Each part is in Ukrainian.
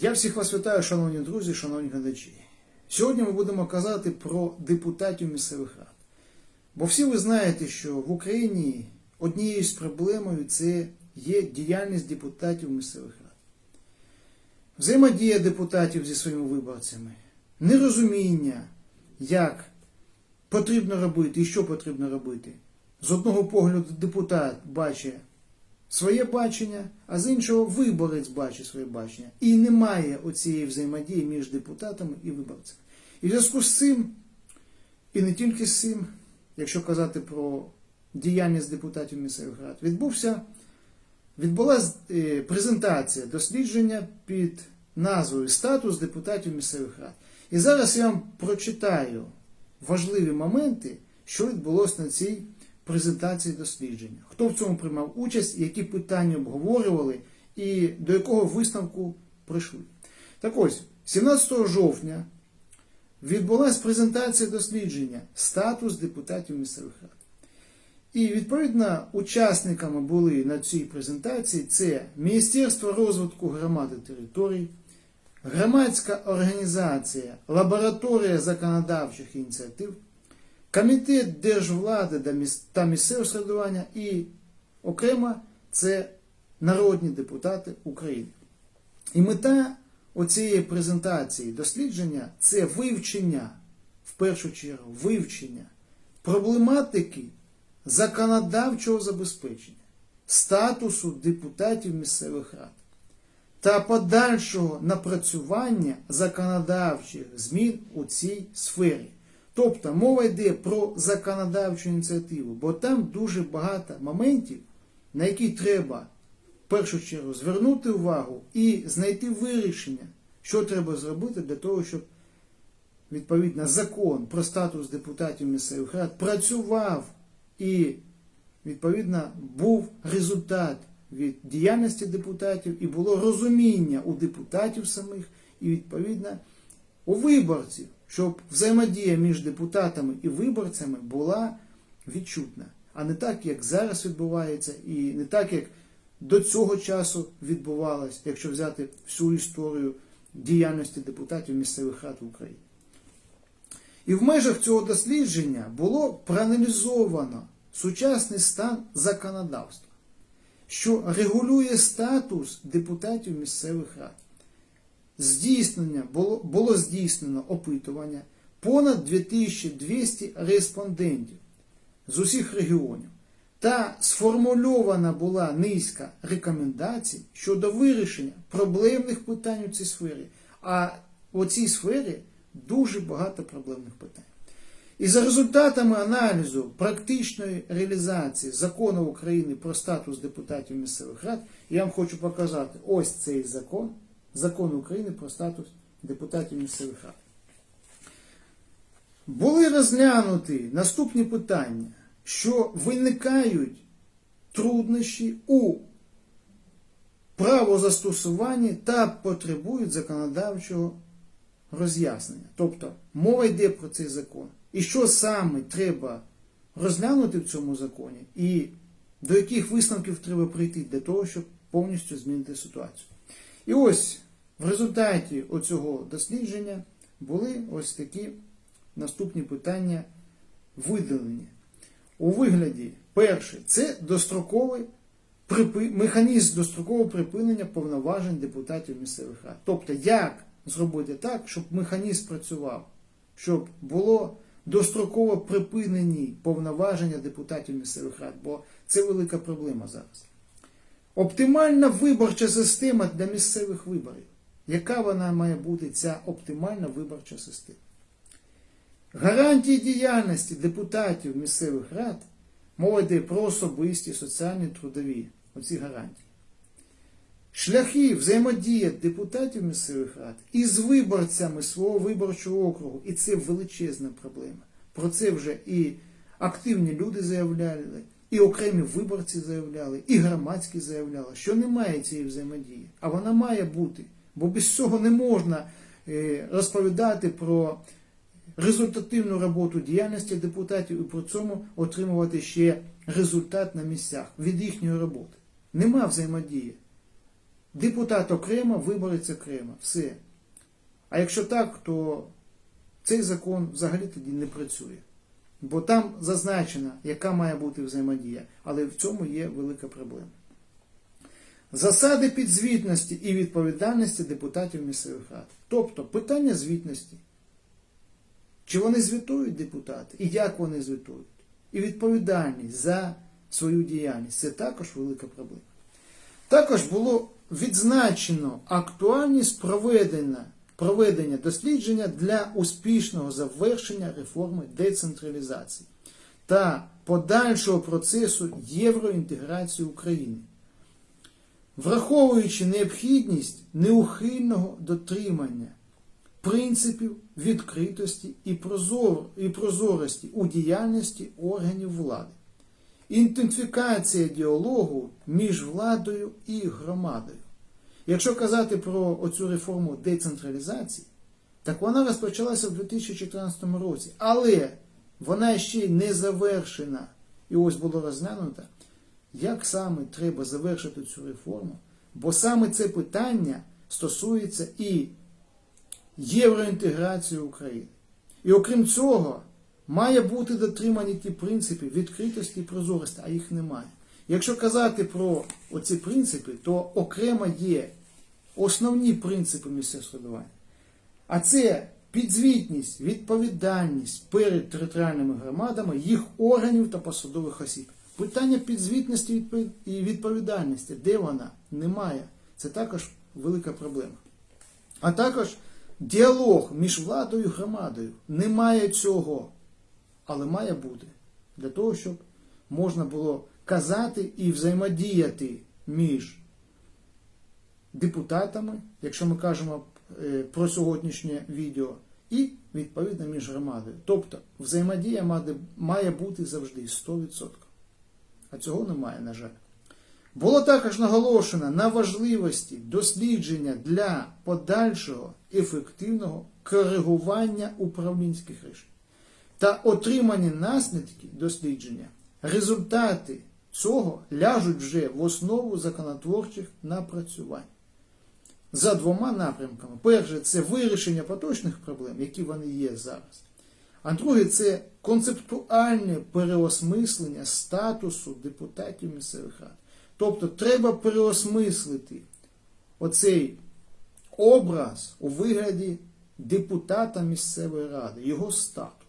Я всіх вас вітаю, шановні друзі, шановні глядачі. Сьогодні ми будемо казати про депутатів місцевих рад. Бо всі ви знаєте, що в Україні однією з проблемою це є діяльність депутатів місцевих рад. Взаємодія депутатів зі своїми виборцями, нерозуміння, як потрібно робити і що потрібно робити. З одного погляду депутат бачить своє бачення, а з іншого виборець бачить своє бачення. І немає оцієї взаємодії між депутатами і виборцями. І в зв'язку з цим, і не тільки з цим, якщо казати про діяльність депутатів місцевих рад, відбувся, відбулася е, презентація дослідження під назвою Статус депутатів місцевих рад. І зараз я вам прочитаю важливі моменти, що відбулося на цій презентації дослідження. Хто в цьому приймав участь, які питання обговорювали і до якого висновку прийшли. Так ось, 17 жовтня відбулася презентація дослідження Статус депутатів місцевих рад. І відповідно учасниками були на цій презентації це Міністерство розвитку громади територій, громадська організація Лабораторія законодавчих ініціатив, Комітет держвлади та місцевого самоврядування і окремо це народні депутати України. І мета оцієї презентації дослідження це вивчення, в першу чергу, вивчення проблематики законодавчого забезпечення, статусу депутатів місцевих рад та подальшого напрацювання законодавчих змін у цій сфері. Тобто мова йде про законодавчу ініціативу, бо там дуже багато моментів, на які треба в першу чергу звернути увагу і знайти вирішення, що треба зробити для того, щоб відповідно закон про статус депутатів місцевих рад працював і відповідно був результат від діяльності депутатів і було розуміння у депутатів самих і відповідно у виборців щоб взаємодія між депутатами і виборцями була відчутна, а не так, як зараз відбувається, і не так, як до цього часу відбувалось, якщо взяти всю історію діяльності депутатів місцевих рад в Україні. І в межах цього дослідження було проаналізовано сучасний стан законодавства, що регулює статус депутатів місцевих рад здійснення було, було здійснено опитування понад 2200 респондентів з усіх регіонів. Та сформульована була низка рекомендацій щодо вирішення проблемних питань у цій сфері. А у цій сфері дуже багато проблемних питань. І за результатами аналізу практичної реалізації закону України про статус депутатів місцевих рад, я вам хочу показати ось цей закон. Закон України про статус депутатів місцевих рад. Були розглянуті наступні питання, що виникають труднощі у правозастосуванні та потребують законодавчого роз'яснення. Тобто мова йде про цей закон. І що саме треба розглянути в цьому законі, і до яких висновків треба прийти для того, щоб повністю змінити ситуацію. І ось в результаті оцього дослідження були ось такі наступні питання видалені. У вигляді, перше, це достроковий механізм дострокового припинення повноважень депутатів місцевих рад. Тобто, як зробити так, щоб механізм працював, щоб було достроково припинені повноваження депутатів місцевих рад, бо це велика проблема зараз. Оптимальна виборча система для місцевих виборів. Яка вона має бути ця оптимальна виборча система? Гарантії діяльності депутатів місцевих рад мова йде про особисті, соціальні, трудові. Оці гарантії. Шляхи взаємодії депутатів місцевих рад із виборцями свого виборчого округу. І це величезна проблема. Про це вже і активні люди заявляли, і окремі виборці заявляли, і громадські заявляли, що немає цієї взаємодії, а вона має бути. Бо без цього не можна розповідати про результативну роботу діяльності депутатів і при цьому отримувати ще результат на місцях від їхньої роботи. Нема взаємодії. депутат окремо, виборець окремо. Все. А якщо так, то цей закон взагалі тоді не працює. Бо там зазначено, яка має бути взаємодія, але в цьому є велика проблема. Засади підзвітності і відповідальності депутатів місцевих рад. Тобто питання звітності. Чи вони звітують депутати і як вони звітують? І відповідальність за свою діяльність це також велика проблема. Також було відзначено актуальність проведення, проведення дослідження для успішного завершення реформи децентралізації та подальшого процесу євроінтеграції України, враховуючи необхідність неухильного дотримання принципів відкритості і прозор- і прозорості у діяльності органів влади. Ідентифікація діалогу між владою і громадою. Якщо казати про оцю реформу децентралізації, так вона розпочалася в 2014 році, але вона ще й не завершена. І ось було розглянуто, як саме треба завершити цю реформу, бо саме це питання стосується і євроінтеграції України. І окрім цього, має бути дотримані ті принципи відкритості і прозорості, а їх немає. Якщо казати про оці принципи, то окремо є основні принципи місцевого самоврядування. А це підзвітність, відповідальність перед територіальними громадами, їх органів та посадових осіб. Питання підзвітності і відповідальності, де вона? Немає. Це також велика проблема. А також діалог між владою і громадою. Немає цього, але має бути для того, щоб можна було казати і взаємодіяти між депутатами, якщо ми кажемо е, про сьогоднішнє відео, і відповідно між громадою. Тобто взаємодія має- бути завжди 100%. А цього немає, на жаль. Було також наголошено на важливості дослідження для подальшого ефективного коригування управлінських рішень та отримані наслідки дослідження. Результати цього ляжуть вже в основу законотворчих напрацювань. За двома напрямками. Перше, це вирішення поточних проблем, які вони є зараз. А друге, це концептуальне переосмислення статусу депутатів місцевих рад. Тобто треба переосмислити оцей образ у вигляді депутата місцевої ради, його статус.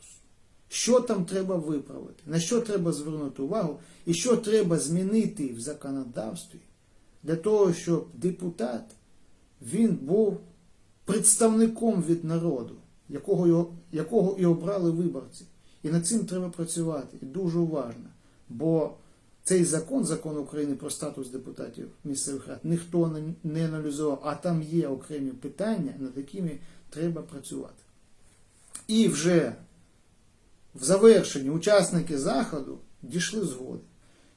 Що там треба виправити, на що треба звернути увагу, і що треба змінити в законодавстві для того, щоб депутат він був представником від народу, якого, його, якого і обрали виборці. І над цим треба працювати і дуже уважно. Бо цей закон, закон України про статус депутатів місцевих рад, ніхто не- аналізував, а там є окремі питання, над якими треба працювати. І вже в завершенні учасники заходу дійшли згоди,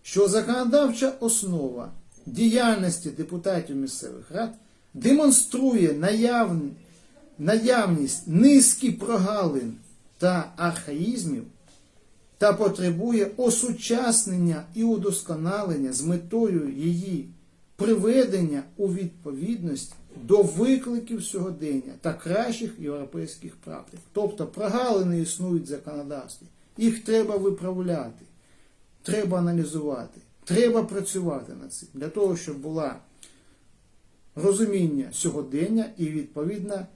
що законодавча основа діяльності депутатів місцевих рад демонструє наявн- наявність низки прогалин та архаїзмів та потребує осучаснення і удосконалення з метою її приведення у відповідність до викликів сьогодення та кращих європейських практик. Тобто прогалини існують в законодавстві, їх треба виправляти, треба аналізувати, треба працювати над цим для того, щоб була розуміння сьогодення і відповідно,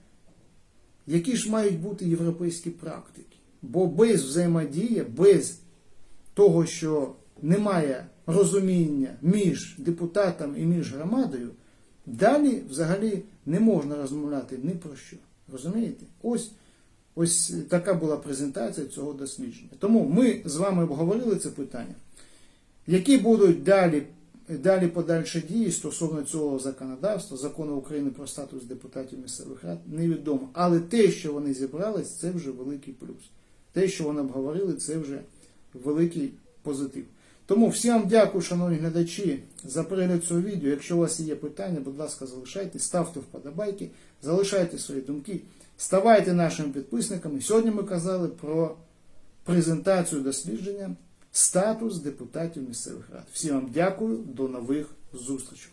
які ж мають бути європейські практики. Бо без взаємодії, без того, що немає розуміння між депутатом і між громадою, далі взагалі не можна розмовляти ні про що. Розумієте? Ось, ось така була презентація цього дослідження. Тому ми з вами обговорили це питання. Які будуть далі, далі подальші дії стосовно цього законодавства, закону України про статус депутатів місцевих рад, невідомо. Але те, що вони зібрались, це вже великий плюс. Те, що вони обговорили, це вже великий позитив. Тому всім дякую, шановні глядачі, за перегляд цього відео. Якщо у вас є питання, будь ласка, залишайте, ставте вподобайки, залишайте свої думки, ставайте нашими підписниками. Сьогодні ми казали про презентацію дослідження статус депутатів місцевих рад. Всім вам дякую, до нових зустрічей.